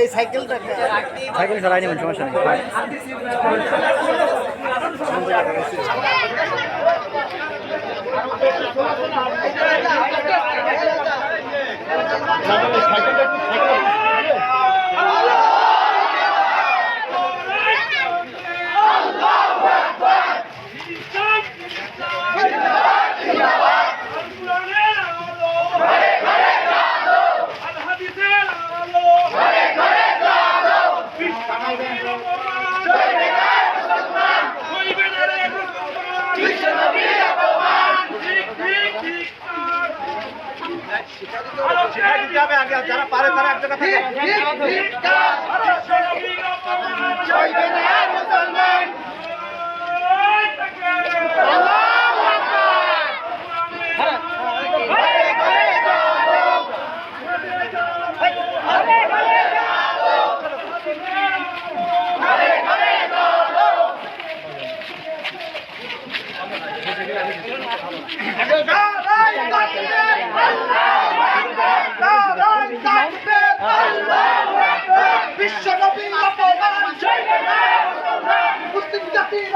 এই সাইকেলটা সাইকেল চালাই নেবেন সমস্যা নেই। যারা পারে তারা একটা জায়গায়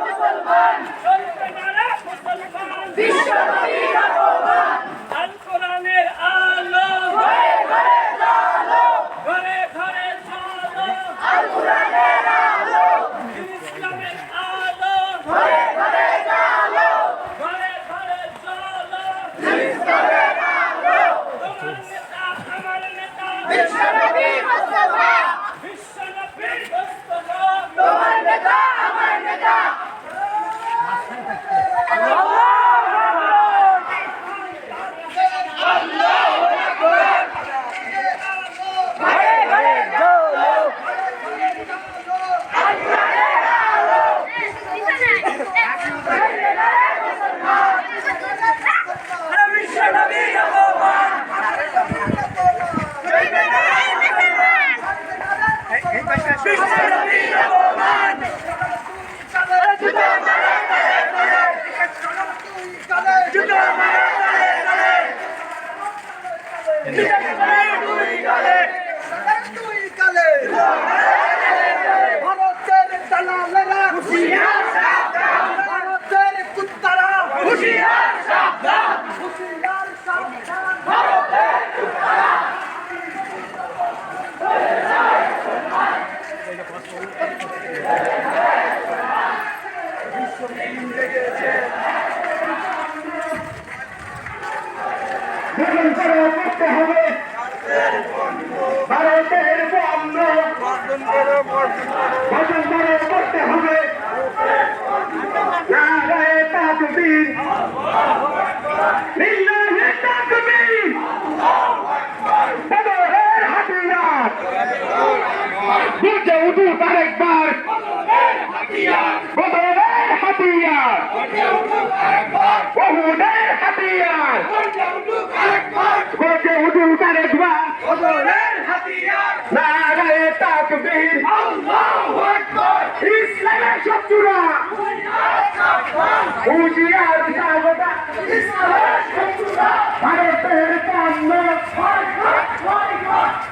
মুসলমান বিশ্ব জিন্দাবাদ বদরের হাতিয়ার। বহুদের হাতিয়ার। বলছে উঠুন তার একবার বদরের হাতিয়ার। নারায় তাকবীর। আল্লাহু আকবার। ইসলামের শত্রুরা। উজিয়ার সাগতা ইসলামের শত্রুরা। ভারতের কান্না ভয় ভয় ভয়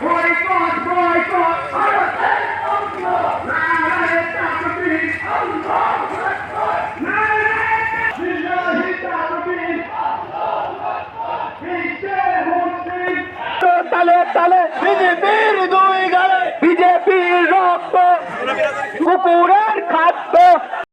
ভয় তালে তালে বিজেপির দুই গালে বিজেপির রক্ত কুকুরের খাদ্য।